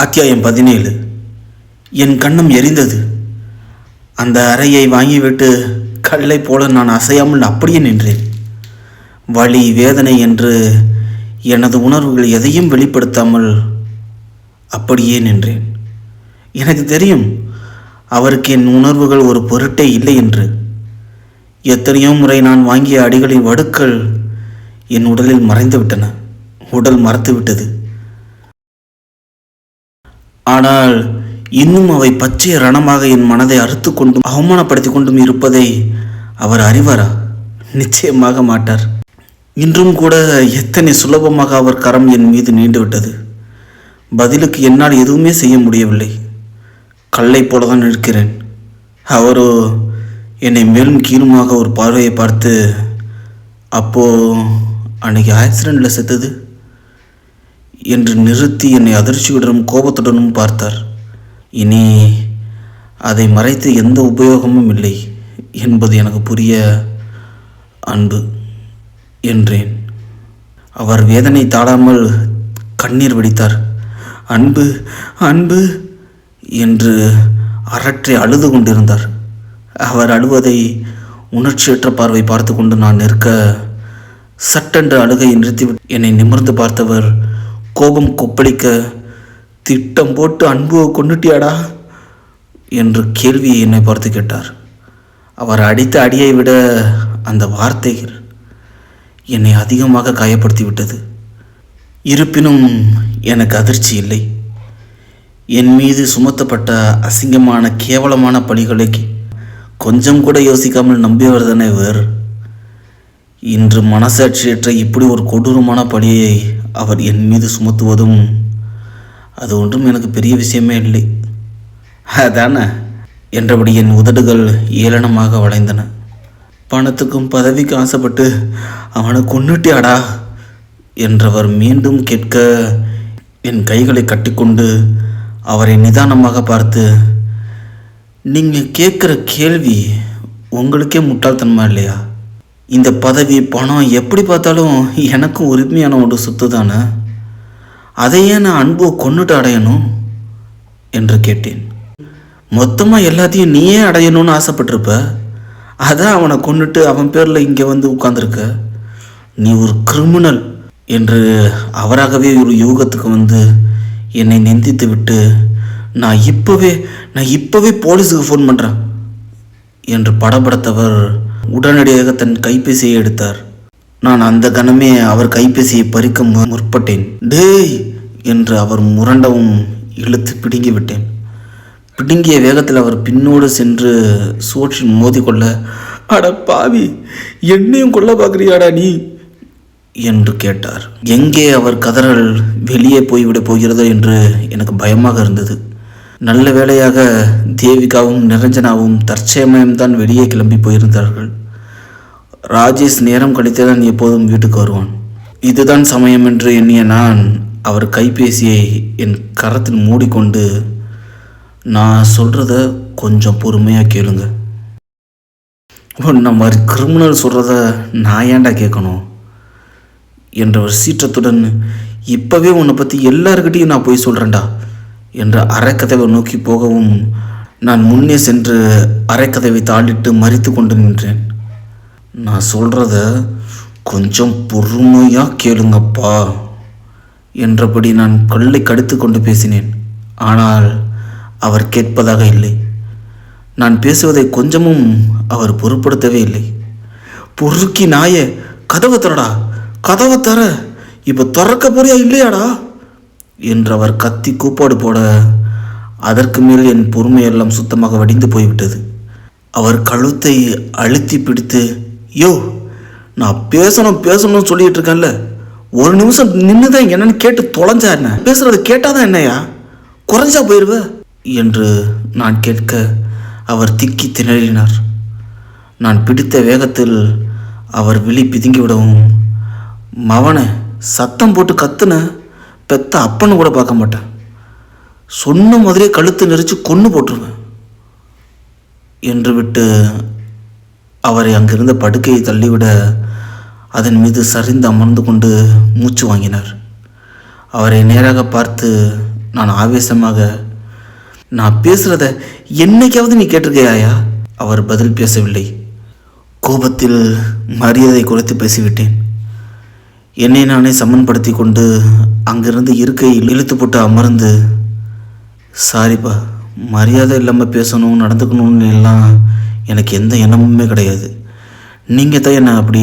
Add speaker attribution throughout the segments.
Speaker 1: அத்தியாயம் பதினேழு. என் கண்ணம் எரிந்தது. அந்த அறையை வாங்கிவிட்டு கல்லை போல நான் அசையாமல் அப்படியே நின்றேன். வலி வேதனை என்று எனது உணர்வுகள் எதையும் வெளிப்படுத்தாமல் அப்படியே நின்றேன். எனக்கு தெரியும் அவருக்கு என் உணர்வுகள் ஒரு பொருட்டே இல்லை என்று. எத்தனையோ முறை நான் வாங்கிய அடிகளின் வடுக்கள் என் உடலில் மறைந்துவிட்டன. உடல் மறத்துவிட்டது. ஆனால் இன்னும் அவை பச்சை ரணமாக என் மனதை அறுத்து கொண்டும் அவமானப்படுத்தி கொண்டும் இருப்பதை அவர் அறிவாரா? நிச்சயமாக மாட்டார். இன்றும் கூட எத்தனை சுலபமாக அவர் கரம் என் மீது நீண்டு விட்டது பதிலுக்கு என்னால் எதுவுமே செய்ய முடியவில்லை. கல்லை போலதான் இருக்கிறேன் அவரோ என்னை மேலும் கீழுமாக ஒரு பார்வையை பார்த்து அப்போது அன்னைக்கு ஆக்சிடெண்ட்டில் செத்தது? என்று நிறுத்தி என்னை அதிர்ச்சியுடனும் கோபத்துடனும் பார்த்தார். இனி அதை மறைத்து எந்த உபயோகமும் இல்லை என்பது எனக்கு புரிய அன்பு என்றேன். அவர் வேதனை தாழாமல் கண்ணீர் வடித்தார். அன்பு அன்பு என்று அரற்றி அழுது கொண்டிருந்தார். அவர் அழுவதை உணர்ச்சியற்ற பார்வை பார்த்து கொண்டு நான் நிற்க சட்டென்று அழுகை நிறுத்தி என்னை நிமிர்ந்து பார்த்தவர் கோபம் கொப்பளிக்க திட்டம் போட்டு அன்புவை கொண்டுட்டியாடா என்று கேள்வியை என்னை பார்த்து கேட்டார். அவர் அடித்த அடியை விட அந்த வார்த்தைகள் என்னை அதிகமாக காயப்படுத்தி விட்டது இருப்பினும் எனக்கு அதிர்ச்சி இல்லை. என் மீது சுமத்தப்பட்ட அசிங்கமான கேவலமான பழிகளை கொஞ்சம் கூட யோசிக்காமல் நம்பியவர் தானே இவர்? இன்று மனசாட்சியற்ற இப்படி ஒரு கொடூரமான பணியை அவர் என் மீது சுமத்துவதும் அது ஒன்றும் எனக்கு பெரிய விஷயமே இல்லை. அதானே? என்றபடி என் உதடுகள் ஏளனமாக வளைந்தன. பணத்துக்கும் பதவிக்கு ஆசைப்பட்டு அவனை கொன்னுட்டியாடா? என்றவர் மீண்டும் கேட்க என் கைகளை கட்டிக்கொண்டு அவரை நிதானமாக பார்த்து நீங்கள் கேட்குற கேள்வி உங்களுக்கே முட்டாள்தன்மா இல்லையா? இந்த பதவி பணம் எப்படி பார்த்தாலும் எனக்கும் உரிமையான ஒரு சொத்து தானே அதையே நான் அன்பு கொண்டுட்டு அடையணும் என்று கேட்டேன். மொத்தமாக எல்லாத்தையும் நீயே அடையணும்னு ஆசைப்பட்டிருப்ப? அதான் அவனை கொண்டுட்டு அவன் பேரில் இங்கே வந்து உட்காந்துருக்க நீ ஒரு கிரிமினல் என்று அவராகவே ஒரு யூகத்துக்கு வந்து என்னை நிந்தித்து விட்டு நான் இப்போவே நான் இப்போவே போலீஸுக்கு ஃபோன் பண்ணுறேன் என்று படப்படுத்தவர் உடனடியாக தன் கைபேசியை எடுத்தார். நான் அந்த கணமே அவர் கைபேசியை பறிக்க முற்பட்டேன். டேய்! என்று அவர் முரண்டவும் இழுத்து பிடுங்கி விட்டேன் பிடுங்கிய வேகத்தில் அவர் பின்னோடு சென்று சோற்றில் மோதிக்கொள்ள அட பாவி என்னையும் கொல்ல பார்க்குறியாடா நீ? என்று கேட்டார். எங்கே அவர் கதறல் வெளியே போய்விட போகிறதோ? என்று எனக்கு பயமாக இருந்தது. நல்ல வேளையாக தேவிகாவும் நிரஞ்சனாவும் தற்சமயம்தான் வெளியே கிளம்பி போயிருந்தார்கள். ராஜேஷ் நேரம் கழித்துதான் எப்போதும் வீட்டுக்கு வருவான். இதுதான் சமயம் என்று எண்ணிய நான் அவர் கைபேசியை என் கரத்தில் மூடிக்கொண்டு நான் சொல்கிறத கொஞ்சம் பொறுமையாக கேளுங்க. நம்ம மாதிரி கிரிமினல் சொல்கிறத நான் ஏன்டா கேட்கணும் என்றவர் சீற்றத்துடன் இப்போவே உன்னை பற்றி எல்லாருக்கிட்டையும் நான் போய் சொல்கிறேன்டா என்ற அரைக்கதவை நோக்கி போகவும் நான் முன்னே சென்று அரைக்கதவை தாளிட்டு மறித்து கொண்டு நின்றேன். நான் சொல்கிறத கொஞ்சம் பொறுமையாக கேளுங்கப்பா என்றபடி நான் கல்லை கடித்து கொண்டு பேசினேன். ஆனால் அவர் கேட்பதாக இல்லை. நான் பேசுவதை கொஞ்சமும் அவர் பொருட்படுத்தவே இல்லை. பொறுக்கி நாயே கதவை தரடா கதவை தர இப்போ திறக்க போறியா இல்லையாடா? என்று அவர் கத்தி கூப்பாடு போட அதற்கு மேல் என் பொறுமையெல்லாம் சுத்தமாக வடிந்து போய்விட்டது. அவர் கழுத்தை அழுத்தி பிடித்து யோ நான் பேசணும் பேசணும்னு சொல்லிட்டு இருக்கேன்ல. ஒரு நிமிஷம் நின்று தான் என்னன்னு கேட்டு தொலைஞ்சா என்ன? பேசுறது கேட்டாதான் என்னையா குறைஞ்சா போயிருவ? என்று நான் கேட்க அவர் திக்கி திணறினார். நான் பிடித்த வேகத்தில் அவர் விழி பிதுங்கி விடவும் மவனை சத்தம் போட்டு கத்துன பெத்த அப்பன்னு கூட பார்க்க மாட்டேன். சொன்ன மாதிரியே கழுத்து நெரிச்சு கொன்று போட்டுருவேன். என்று விட்டு அவரை அங்கிருந்த படுக்கையை தள்ளிவிட அதன் மீது சரிந்து அமர்ந்து கொண்டு மூச்சு வாங்கினார். அவரை நேராக பார்த்து நான் ஆவேசமாக நான் பேசுகிறத என்னைக்காவது நீ கேட்டிருக்கையாயா? அவர் பதில் பேசவில்லை. கோபத்தில் மரியாதை குறைத்து பேசிவிட்டேன். என்னை நானே சமன்படுத்தி கொண்டு அங்கிருந்து இருக்கையில் இழுத்து போட்டு அமர்ந்து சாரிப்பா மரியாதை இல்லாமல் பேசணும் நடந்துக்கணும்னு எல்லாம் எனக்கு எந்த எண்ணமுமே கிடையாது. நீங்கள் தான் என்னை அப்படி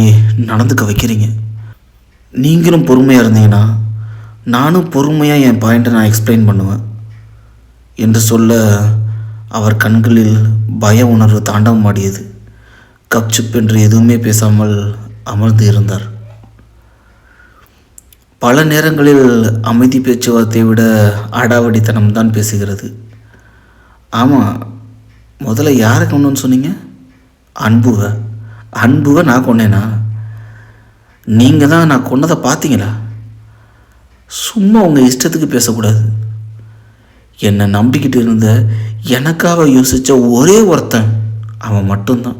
Speaker 1: நடந்துக்க வைக்கிறீங்க. நீங்களும் பொறுமையாக இருந்தீங்கன்னா நானும் பொறுமையாக என் பாயிண்ட்டை நான் எக்ஸ்பிளைன் பண்ணுவேன் என்று சொல்ல அவர் கண்களில் பய உணர்வு தாண்டவமாடியது. கப்சுப் என்று எதுவுமே பேசாமல் அமர்ந்து இருந்தார். பல நேரங்களில் அமைதி பேச்சுவார்த்தையை விட அடாவடித்தனம் தான் பேசுகிறது. ஆமாம் முதல்ல யாரை கொண்டுன்னு சொன்னீங்க? அன்புவை. அன்புவை நான் கொண்டேனா? நீங்கள் தான் நான் கொன்னதை பார்த்தீங்களா? சும்மா உங்கள் இஷ்டத்துக்கு பேசக்கூடாது. என்னை நம்பிக்கிட்டு இருந்த எனக்காக யோசித்த ஒரே ஒருத்தன் அவன் மட்டும்தான்.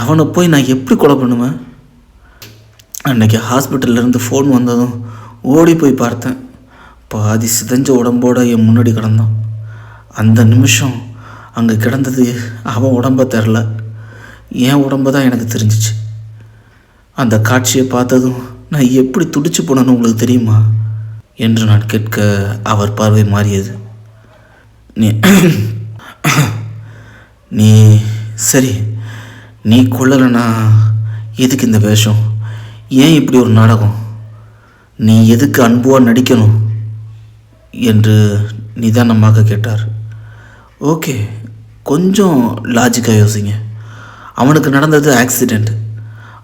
Speaker 1: அவனை போய் நான் எப்படி கொலை பண்ணுவேன்? அன்னைக்கு ஹாஸ்பிட்டல்லேருந்து ஃபோன் வந்ததும் ஓடி போய் பார்த்தேன். பாதி சிதஞ்ச உடம்போட என் முன்னாடி கிடந்தான். அந்த நிமிஷம் அங்கே கிடந்தது அவன் உடம்ப தெரில. என் உடம்பு தான் எனக்கு தெரிஞ்சிச்சு. அந்த காட்சியை பார்த்ததும் நான் எப்படி துடிச்சு போனேன்னு உங்களுக்கு தெரியுமா? என்று நான் கேட்க அவர் பார்வை மாறியது. நீ நீ சரி நீ கொள்ளலைன்னா எதுக்கு இந்த வேஷம்? ஏன் இப்படி ஒரு நாடகம்? நீ எதுக்கு அன்புவாக நடிக்கணும்? என்று நிதானமாக கேட்டார். ஓகே கொஞ்சம் லாஜிக்காக யோசிங்க. அவனுக்கு நடந்தது ஆக்சிடெண்ட்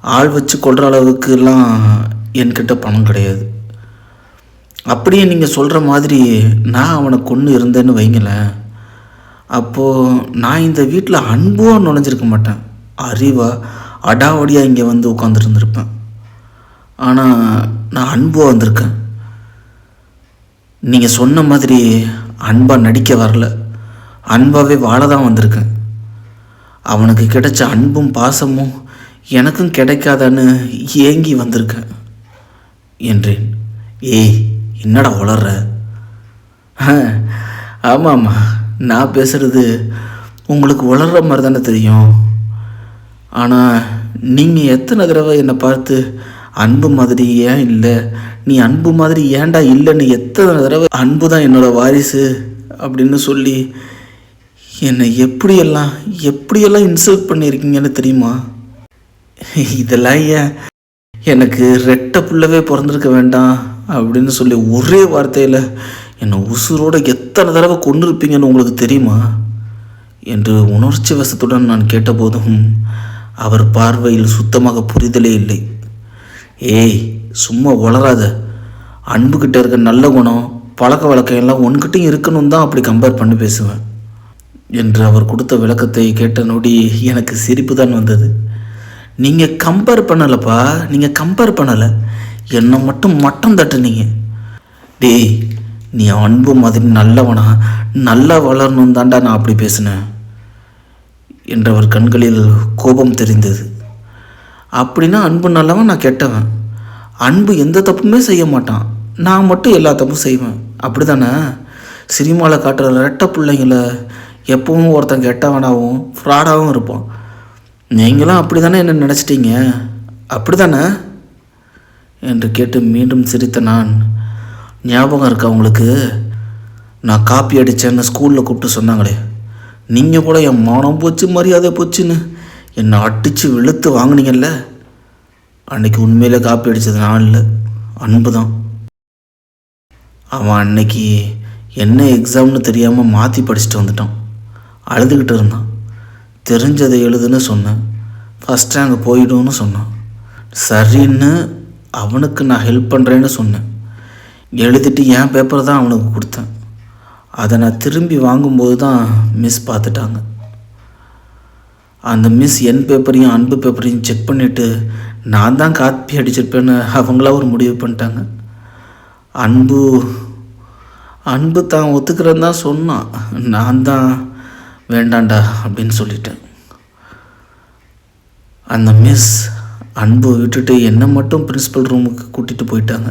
Speaker 1: ஆள் வச்சு கொள்கிற அளவுக்குலாம் என்கிட்ட பணம் கிடையாது. அப்படியே நீங்கள் சொல்கிற மாதிரி நான் அவனை கொன்று இருந்தேன்னு வைங்களேன். அப்போது நான் இந்த வீட்டில் அன்புவாக நுழைஞ்சிருக்க மாட்டேன். அறிவாக அடாவடியாக இங்கே வந்து உட்காந்துருந்துருப்பேன் ஆனால் நான் அன்புவாக வந்திருக்கேன். நீங்கள் சொன்ன மாதிரி அன்பாக நடிக்க வரல. அன்பாகவே வாழ தான் வந்திருக்கேன். அவனுக்கு கிடைச்ச அன்பும் பாசமும் எனக்கும் கிடைக்காதான்னு ஏங்கி வந்திருக்கேன். என்றேன். ஏய் என்னடா வளர்ற ஆமாம் ஆமாம் நான் பேசுகிறது உங்களுக்கு வளர்கிற மாதிரி தானே தெரியும். ஆனால் நீங்கள் எத்தனை தடவை என்னை பார்த்து அன்பு மாதிரி ஏன் இல்லை? நீ அன்பு மாதிரி ஏன்டா இல்லைன்னு எத்தனை தடவை அன்பு தான் என்னோட வாரிசு அப்படின்னு சொல்லி என்னை எப்படியெல்லாம் எப்படியெல்லாம் இன்சல்ட் பண்ணியிருக்கீங்கன்னு தெரியுமா? இதெல்லாம் ஏன்? எனக்கு ரெட்டை புள்ளவே பிறந்திருக்க வேண்டாம் அப்படின்னு சொல்லி ஒரே வார்த்தையில் என்னை உசுரோடு எத்தனை தடவை கொண்டு இருப்பீங்கன்னு உங்களுக்கு தெரியுமா? என்று உணர்ச்சி வசத்துடன் நான் கேட்டபோதும் அவர் பார்வையில் சுத்தமாக புரிதலே இல்லை. ஏய் சும்மா உளராத அன்புக்கிட்ட இருக்க நல்ல குணம் பழக்க வழக்கம் எல்லாம் உன்கிட்டையும் இருக்கணும் தான் அப்படி கம்பேர் பண்ணி பேசுவேன். என்று அவர் கொடுத்த விளக்கத்தை கேட்ட நொடி எனக்கு சிரிப்பு தான் வந்தது. நீங்கள் கம்பேர் பண்ணலைப்பா நீங்கள் கம்பேர் பண்ணலை. என்னை மட்டும் மட்டம் தட்டுனீங்க. டேய் நீ அன்பு மாதிரி நல்லவனா நல்லா வளரணும் தாண்டா நான் அப்படி பேசினேன். என்றவர் கண்களில் கோபம் தெரிந்தது. அப்படின்னா அன்பு நல்லவன் நான் கெட்டவன். அன்பு எந்த தப்புமே செய்ய மாட்டான். நான் மட்டும் எல்லா தப்பும் செய்வேன். அப்படி தானே சினிமாவில் காட்டுற ரெட்டை பிள்ளைங்கள எப்பவும் ஒருத்தன் கெட்டவனாகவும் ஃப்ராடாகவும் இருப்பான். நீங்களும் அப்படி தானே என்ன நினச்சிட்டீங்க? அப்படி தானே என்று கேட்டு மீண்டும் சிரித்த நான். ஞாபகம் இருக்கா உங்களுக்கு? நான் காப்பி அடித்தேன்னு ஸ்கூலில் கூப்பிட்டு சொன்னாங்களே. நீங்கள் கூட என் மானம் போச்சு மரியாதை போச்சுன்னு. என்னை அடித்து வெளுத்து வாங்குனீங்கல்ல? அன்னைக்கு உண்மையில் காப்பி அடித்தது நான் இல்லை. அன்பு தான். அவன் அன்னைக்கு என்ன எக்ஸாம்னு தெரியாமல் மாற்றி படிச்சுட்டு வந்துட்டான். அழுதுகிட்டு இருந்தான். தெரிஞ்சதை எழுதுன்னு சொன்னேன். ஃபஸ்ட் அங்கே போயிடும்னு சொன்னான். சரின்னு அவனுக்கு நான் ஹெல்ப் பண்ணுறேன்னு சொன்னேன். எழுதிட்டு என் பேப்பரை தான் அவனுக்கு கொடுத்தேன். அதை நான் திரும்பி வாங்கும்போது தான் மிஸ் பார்த்துட்டாங்க. அந்த மிஸ் என் பேப்பரையும் அன்பு பேப்பரையும் செக் பண்ணிவிட்டு நான் தான் காப்பி அடிச்சிருப்பேன்னு அவங்களா ஒரு முடிவு பண்ணிட்டாங்க. அன்பு அன்பு தான் ஒத்துக்கிறேன்னு தான் சொன்னான். நான் தான் வேண்டாண்டா அப்படின்னு சொல்லிட்டேன். அந்த மிஸ் அன்பு விட்டுட்டு என்னை மட்டும் பிரின்ஸிபல் ரூமுக்கு கூட்டிகிட்டு போயிட்டாங்க.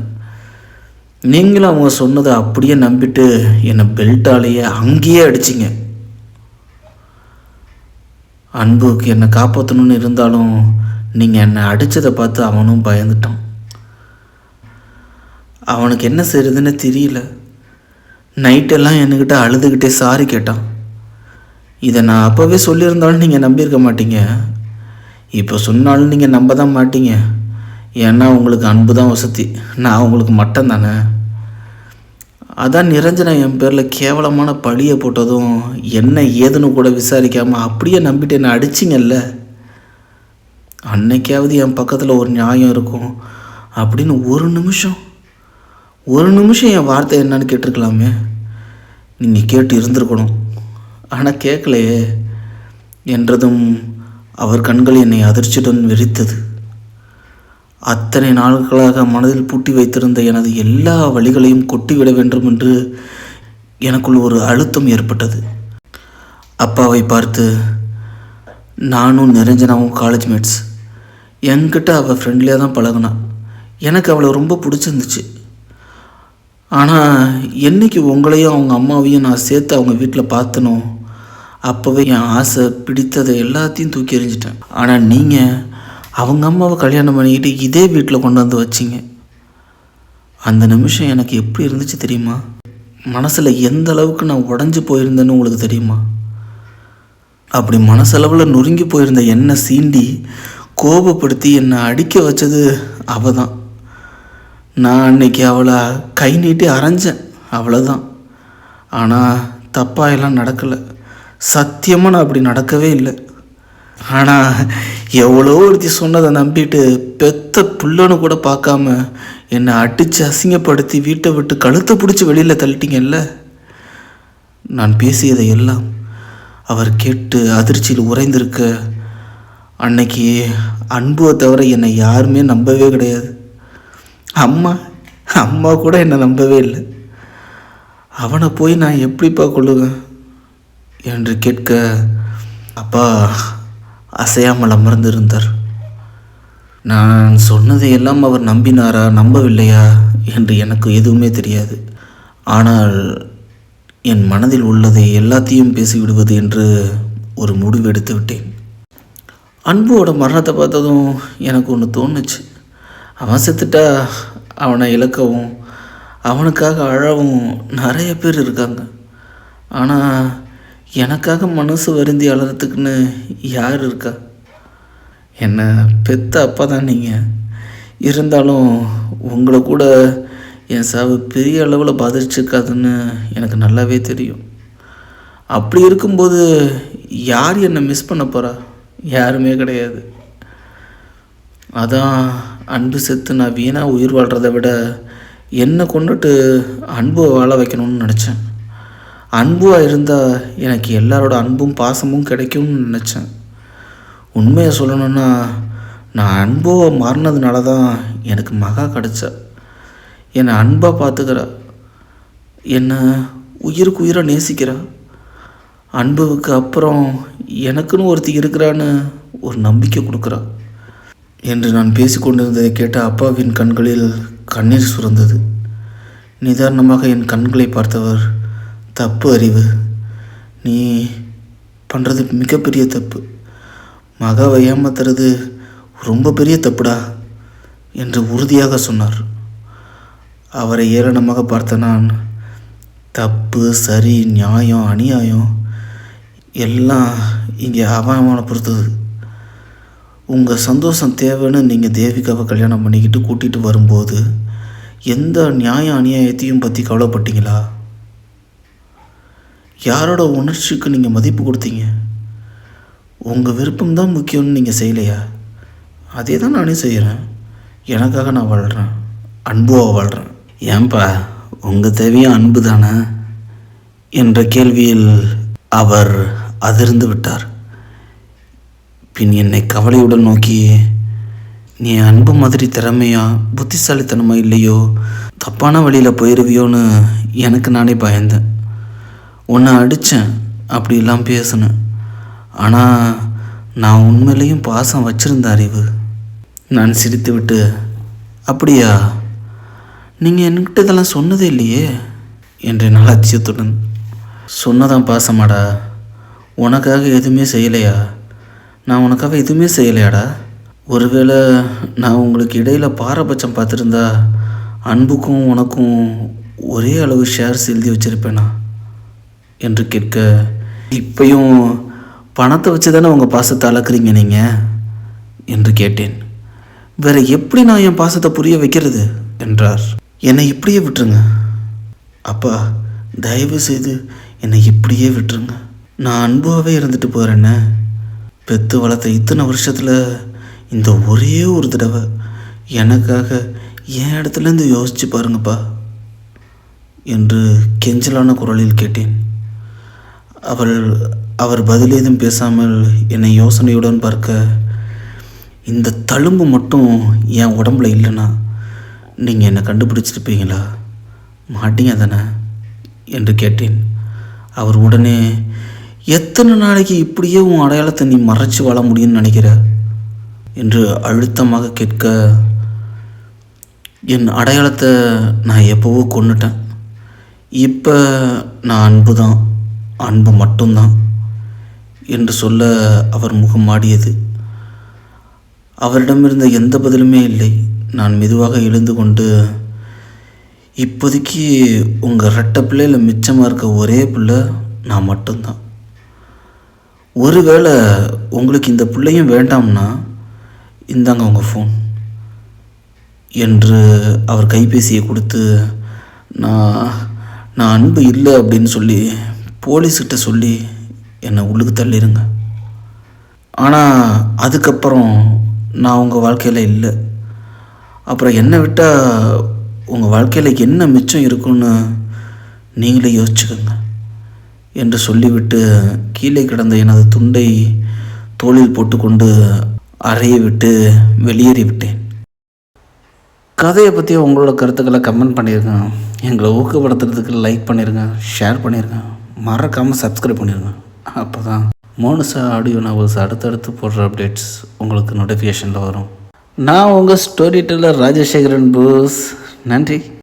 Speaker 1: நீங்களும் அவங்க சொன்னதை அப்படியே நம்பிட்டு என்னை பெல்ட்டாலேயே அங்கேயே அடிச்சிங்க. அன்புக்கு என்னை காப்பாற்றணும்னு இருந்தாலும் நீங்கள் என்னை அடித்ததை பார்த்து அவனும் பயந்துட்டான். அவனுக்கு என்ன செய்கிறதுன்னு தெரியல. நைட்டெல்லாம் என்கிட்ட அழுதுகிட்டே சாரி கேட்டான். இதை நான் அப்போவே சொல்லியிருந்தாலும் நீங்கள் நம்பியிருக்க மாட்டீங்க. இப்போ சொன்னாலும் நீங்கள் நம்ப தான் மாட்டீங்க. ஏன்னா உங்களுக்கு அன்பு தான் வசதி. நான் உங்களுக்கு மட்டும் தானே அதான் நிரஞ்சனா என் பேரில் கேவலமான பழியை போட்டதும் என்ன ஏதுன்னு கூட விசாரிக்காமல் அப்படியே நம்பிட்டு என்னை அடிச்சிங்கல்ல? அன்னைக்காவது என் பக்கத்தில் ஒரு நியாயம் இருக்கும் அப்படின்னு ஒரு நிமிஷம். ஒரு நிமிஷம் என் வார்த்தை என்னன்னு கேட்டிருக்கலாமே. நீங்கள் கேட்டு இருந்திருக்கணும். ஆனால் கேட்கலையே என்றதும் அவர் கண்கள் என்னை அதிர்ச்சியுடன் வெறித்தது. அத்தனை நாட்களாக மனதில் பூட்டி வைத்திருந்த எனது எல்லா வழிகளையும் கொட்டிவிட வேண்டும் என்று எனக்குள் ஒரு அழுத்தம் ஏற்பட்டது. அப்பாவை பார்த்து நானும் நிரஞ்சனாவும் காலேஜ் மேட்ஸ் என்கிட்ட அவள் ஃப்ரெண்ட்லியாக தான் பழகுனா. எனக்கு அவளை ரொம்ப பிடிச்சிருந்துச்சு. ஆனால் என்னைக்கு உங்களையும் அவங்க அம்மாவையும் நான் சேர்த்து அவங்க வீட்டில் பார்த்தனோ அப்போவே என் ஆசை பிடித்ததை எல்லாத்தையும் தூக்கி எறிஞ்சிட்டேன். ஆனால் நீங்கள் அவங்க அம்மாவை கல்யாணம் பண்ணிக்கிட்டு இதே வீட்டில் கொண்டு வந்து வச்சிங்க. அந்த நிமிஷம் எனக்கு எப்படி இருந்துச்சு தெரியுமா? மனசில் எந்த அளவுக்கு நான் உடஞ்சி போயிருந்தேன்னு உங்களுக்கு தெரியுமா? அப்படி மனசளவில் நொறுங்கி போயிருந்த என்னை சீண்டி கோபப்படுத்தி என்னை அடிக்க வச்சது அவ தான் நான் அன்னைக்கு அவளை கை நீட்டி அரைஞ்சேன் அவ்வளோதான் ஆனால் தப்பாக எல்லாம் நடக்கலை. சத்தியமாக நான் அப்படி நடக்கவே இல்லை. ஆனால் எவ்வளோ ஒருத்தி சொன்னதை நம்பிட்டு பெத்த புள்ளன்னு கூட பார்க்காம என்னை அடித்து அசிங்கப்படுத்தி வீட்டை விட்டு கழுத்தை பிடிச்சி வெளியில் தள்ளிட்டீங்கல்ல? நான் பேசியதை எல்லாம் அவர் கேட்டு அதிர்ச்சியில் உறைந்திருக்க அன்னைக்கு அன்புவை தவிர என்னை யாருமே நம்பவே கிடையாது. அம்மா அம்மா கூட என்னை நம்பவே இல்லை. அவனை போய் நான் எப்படிப்பா கொள்ளுவேன் என்று கேட்க அப்பா அசையாமல் அமர்ந்திருந்தார். நான் சொன்னதை எல்லாம் அவர் நம்பினாரா நம்பவில்லையா என்று எனக்கு எதுவுமே தெரியாது. ஆனால் என் மனதில் உள்ளதை எல்லாத்தையும் பேசிவிடுவது என்று ஒரு முடிவு எடுத்து விட்டேன். அன்புவோட மரணத்தை பார்த்ததும் எனக்கு ஒன்று தோணுச்சு. அவன் செத்துட்டா அவனை இழக்கவும் அவனுக்காக அழவும் நிறைய பேர் இருக்காங்க. ஆனால் எனக்காக மனசு வருந்தி அழறதுக்குன்னு யார் இருக்கா? என்னை பெத்த அப்பா தான் நீங்கள் இருந்தாலும் உங்களை கூட என் சாவு பெரிய அளவில் பாதிச்சிருக்காதுன்னு எனக்கு நல்லாவே தெரியும். அப்படி இருக்கும்போது யார் என்னை மிஸ் பண்ண போகிறா யாருமே கிடையாது. அதான் அன்பு செத்து நான் வீணாக உயிர் வாழ்கிறத விட என்னை கொண்டுட்டு அன்பு வாழ வைக்கணும்னு நினச்சேன். அன்புவாக இருந்தால் எனக்கு எல்லாரோட அன்பும் பாசமும் கிடைக்கும்னு நினச்சேன். உண்மையை சொல்லணும்னா நான் அன்புவை மாறினதுனால தான் எனக்கு மகா கிடச்சா. என்னை அன்பாக பார்த்துக்கிறா என்னை உயிருக்கு உயிராக நேசிக்கிறா அன்புவுக்கு அப்புறம் எனக்குன்னு ஒருத்தி இருக்கிறான்னு ஒரு நம்பிக்கை கொடுக்குறா. என்று நான் பேசிக்கொண்டிருந்ததை கேட்ட அப்பாவின் கண்களில் கண்ணீர் சுரந்தது. நிதானமாக என் கண்களை பார்த்தவர் தப்பு அறிவு. நீ பண்ணுறது மிகப்பெரிய தப்பு. மகாவை ஏமாத்துறது ரொம்ப பெரிய தப்புடா என்று உறுதியாக சொன்னார். அவரை ஏளனமாக பார்த்த நான் தப்பு சரி நியாயம் அநியாயம் எல்லாம் இங்கே அவமான பொறுத்தது உங்கள் சந்தோஷம் தேவைன்னு நீங்கள் தேவிகாவை கல்யாணம் பண்ணிக்கிட்டு கூட்டிகிட்டு வரும்போது எந்த நியாய அநியாயத்தையும் பற்றி கவலைப்பட்டீங்களா? யாரோட உணர்ச்சிக்கு நீங்கள் மதிப்பு கொடுத்தீங்க? உங்கள் விருப்பம் தான் முக்கியம்னு நீங்கள் செய்யலையா? அதே தான் நானே செய்கிறேன் எனக்காக நான் வாழ்கிறேன் அன்புவாக வாழ்கிறேன் ஏன்பா உங்கள் தேவையும் அன்பு தானே? என்ற கேள்வியில் அவர் அதிர்ந்து விட்டார். பின் என்னை கவலையுடன் நோக்கி நீ அன்பு மாதிரி திறமையா புத்திசாலித்தனமா இல்லையோ? தப்பான வழியில் போயிடுவியோன்னு எனக்கு நானே பயந்தேன். உன்னை அடித்தேன் அப்படிலாம் பேசினேன். ஆனால் நான் உண்மையிலையும் பாசம் வச்சுருந்த அறிவு. நான் சிரித்துவிட்டு அப்படியா? நீங்கள் என்கிட்ட இதெல்லாம் சொன்னதே இல்லையே? என்றேன் அலட்சியத்துடன். சொன்னதான் பாசமாடா. உனக்காக எதுவுமே செய்யலையா? நான் உனக்காக எதுவுமே செய்யலையாடா? ஒருவேளை நான் உங்களுக்கு இடையில் பாரபட்சம் பார்த்துருந்தா அன்புக்கும் உனக்கும் ஒரே அளவு ஷேர்ஸ் எழுதி வச்சுருப்பேனா? என்று கேட்க இப்பையும் பணத்தை வச்சு தானே உங்கள் பாசத்தை அளக்குறீங்க நீங்கள் என்று கேட்டேன். வேற எப்படி நான் என் பாசத்தை புரிய வைக்கிறது? என்றார். என்னை இப்படியே விட்டுருங்க. அப்பா தயவு செய்து என்னை இப்படியே விட்டுருங்க. நான் அன்பாகவே இருந்துட்டு போகிறேன்னே பெத்து வளர்த்த இத்தனை வருஷத்தில் இந்த ஒரே ஒரு தடவை எனக்காக என் இடத்துலேருந்து யோசிச்சு பாருங்கப்பா என்று கெஞ்சலான குரலில் கேட்டேன். அவள் அவர் பதில் ஏதும் பேசாமல் என்னை யோசனையுடன் பார்க்க இந்த தழும்பு மட்டும் என் உடம்புல இல்லைன்னா நீங்கள் என்னை கண்டுபிடிச்சிருப்பீங்களா? மாட்டீங்க தானே? என்று கேட்டேன். அவர் உடனே எத்தனை நாளைக்கு இப்படியே உன் அடையாளத்தை நீ மறைச்சு வாழ முடியும்னு நினைக்கிற? என்று அழுத்தமாக கேட்க என் அடையாளத்தை நான் எப்போவோ கொண்டுட்டேன் இப்போ நான் அன்பு தான் அன்பு மட்டும்தான் என்று சொல்ல அவர் முகம் மாடியது. அவரிடமிருந்த எந்த பதிலுமே இல்லை. நான் மெதுவாக எழுந்து கொண்டு இப்போதைக்கு உங்கள் ரெட்டை பிள்ளையில் மிச்சமாக இருக்க ஒரே பிள்ளை நான் மட்டும்தான். ஒருவேளை உங்களுக்கு இந்த பிள்ளையும் வேண்டாம்னா இந்தாங்க உங்கள் ஃபோன் என்று அவர் கைபேசியை கொடுத்து நான் நான் அன்பு இல்லை அப்படின்னு சொல்லி போலீஸ்கிட்ட சொல்லி என்னை உள்ளுக்கு தள்ளிடுங்க ஆனால் அதுக்கப்புறம் நான் உங்கள் வாழ்க்கையில் இல்லை. அப்புறம் என்னை விட்டால் உங்கள் வாழ்க்கையில் என்ன மிச்சம் இருக்குன்னு நீங்களே யோசிச்சுக்கோங்க என்று சொல்லிவிட்டு கீழே கிடந்த எனது துண்டை தோளில் போட்டுக்கொண்டு அறையை விட்டு வெளியேறி விட்டேன். கதையை பற்றி உங்களோட கருத்துக்களை கமெண்ட் பண்ணியிருக்கேன் எங்களை ஊக்கப்படுத்துறதுக்கு லைக் பண்ணியிருக்கேன் ஷேர் பண்ணியிருக்கேன் மறக்காமல் சப்ஸ்கிரைப் பண்ணிடுங்க அப்போ தான் மோனுசா ஆடியோ நாவல்ஸ் அடுத்தடுத்து போடுற அப்டேட்ஸ் உங்களுக்கு நோட்டிஃபிகேஷனில் வரும். நான் உங்கள் ஸ்டோரி டெல்லர் ராஜசேகரன் போஸ் நன்றி.